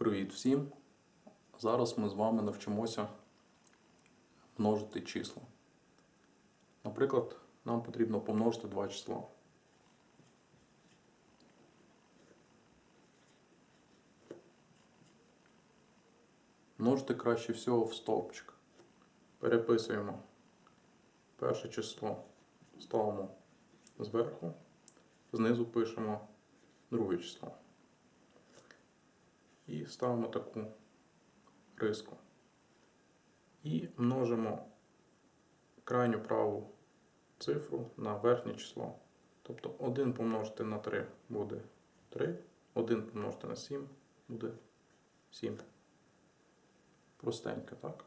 Привіт всім! Зараз ми з вами навчимося множити числа. Наприклад, нам потрібно помножити два числа. Множити краще всього в стовпчик. Переписуємо перше число, ставимо зверху, знизу пишемо друге число. І ставимо таку риску. І множимо крайню праву цифру на верхнє число. Тобто 1 помножити на 3 буде 3, 1 помножити на 7 буде 7. Простенько, так?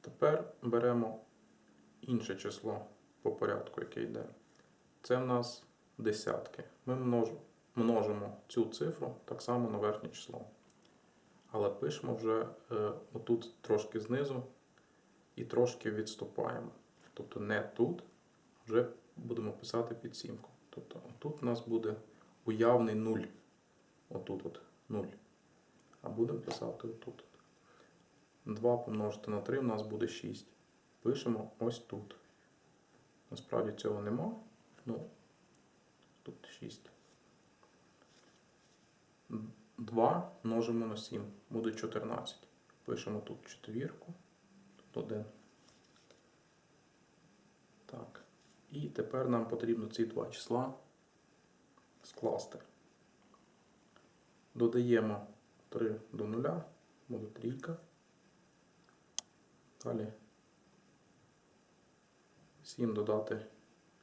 Тепер беремо інше число по порядку, яке йде. Це в нас десятки. Ми множимо множимо цю цифру так само на верхнє число. Але пишемо вже е, отут трошки знизу і трошки відступаємо. Тобто не тут, вже будемо писати під сімку. Тобто тут у нас буде уявний 0. Отут от 0. А будемо писати отут. 2 помножити на 3 у нас буде 6. Пишемо ось тут. Насправді цього нема. Ну, тут 6. 2 множимо на 7, буде 14. Пишемо тут четвірку, тут 1. Так. І тепер нам потрібно ці два числа скласти. Додаємо 3 до 0, буде трійка. Далі 7 додати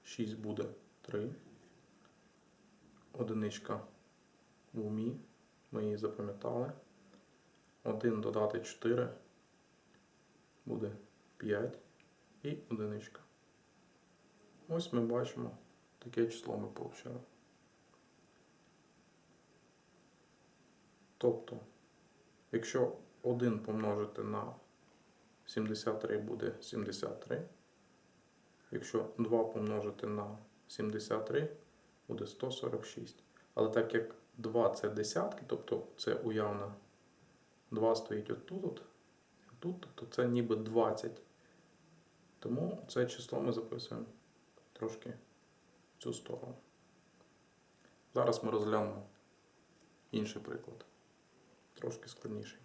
6 буде 3. Одиничка в умі. Ми її запам'ятали. 1 додати 4 буде 5 і одиничка. Ось ми бачимо, таке число ми отримали. Тобто, якщо 1 помножити на 73 буде 73, якщо 2 помножити на 73 буде 146. Але так як 2 це десятки, тобто це уявно 2 стоїть отут, от, тут, то це ніби 20. Тому це число ми записуємо трошки в цю сторону. Зараз ми розглянемо інший приклад. Трошки складніший.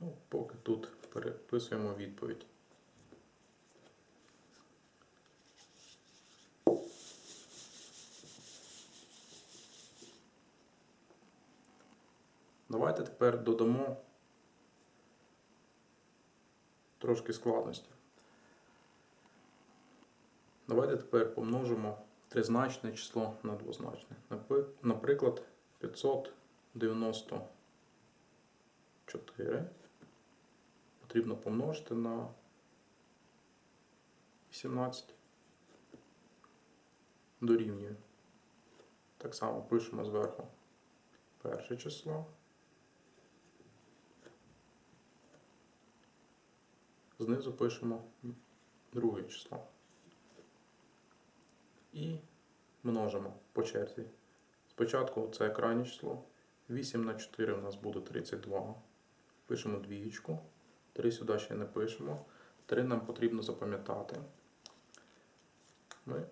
Ну, поки тут переписуємо відповідь. Давайте тепер додамо трошки складності. Давайте тепер помножимо тризначне число на двозначне. Наприклад, 594 потрібно помножити на 18. Дорівнює. Так само пишемо зверху перше число. Знизу пишемо друге число. І множимо по черзі. Спочатку це крайнє число. 8 на 4 у нас буде 32. Пишемо двієчку. 3 сюди ще не пишемо. 3 нам потрібно запам'ятати. Ми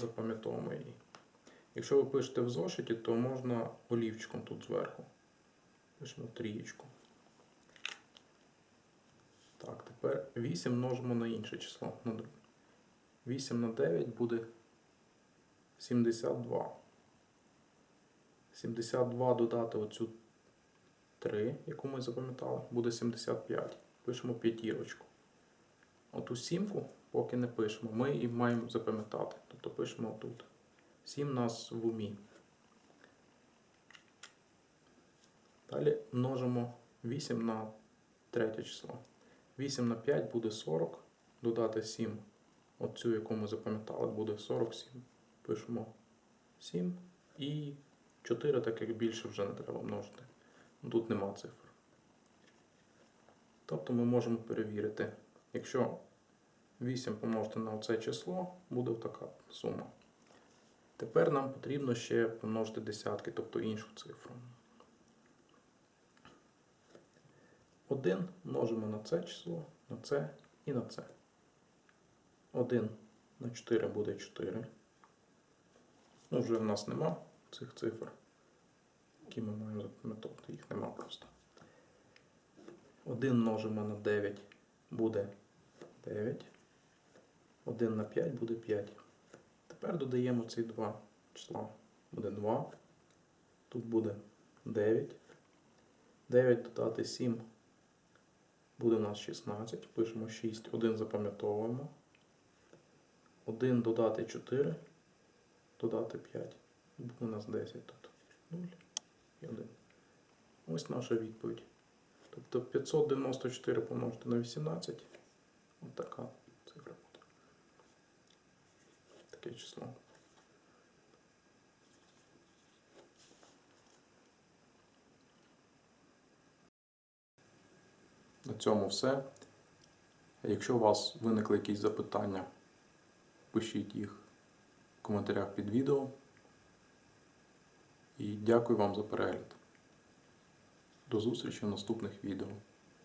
запам'ятовуємо її. Якщо ви пишете в зошиті, то можна олівчиком тут зверху. Пишемо трієчку. Так, тепер 8 множимо на інше число. на друге. 8 на 9 буде 72. 72 додати оцю 3, яку ми запам'ятали, буде 75. Пишемо п'ятірочку. Оту сімку, поки не пишемо, ми її маємо запам'ятати. Тобто пишемо тут. 7 нас в умі. Далі множимо 8 на третє число. 8 на 5 буде 40. Додати 7, оцю, яку ми запам'ятали, буде 47. Пишемо 7 і 4, так як більше вже не треба множити. Тут нема цифр. Тобто ми можемо перевірити, якщо 8 помножити на оце число, буде така сума. Тепер нам потрібно ще помножити десятки, тобто іншу цифру. 1 множимо на це число, на це і на це. 1 на 4 буде 4. Ну, вже в нас нема цих цифр, які ми маємо запам'ятовувати. Їх нема просто. 1 множимо на 9 буде 9. 1 на 5 буде 5. Тепер додаємо ці два числа. Буде 2. Тут буде 9. 9 додати 7 буде у нас 16. Пишемо 6. 1 запам'ятовуємо. 1 додати 4. Додати 5. Буде у нас 10 тут. 0 і 1. Ось наша відповідь. Тобто 594 помножити на 18. Ось така цифра буде. Таке число. Цьому все. Якщо у вас виникли якісь запитання, пишіть їх в коментарях під відео. І дякую вам за перегляд. До зустрічі в наступних відео.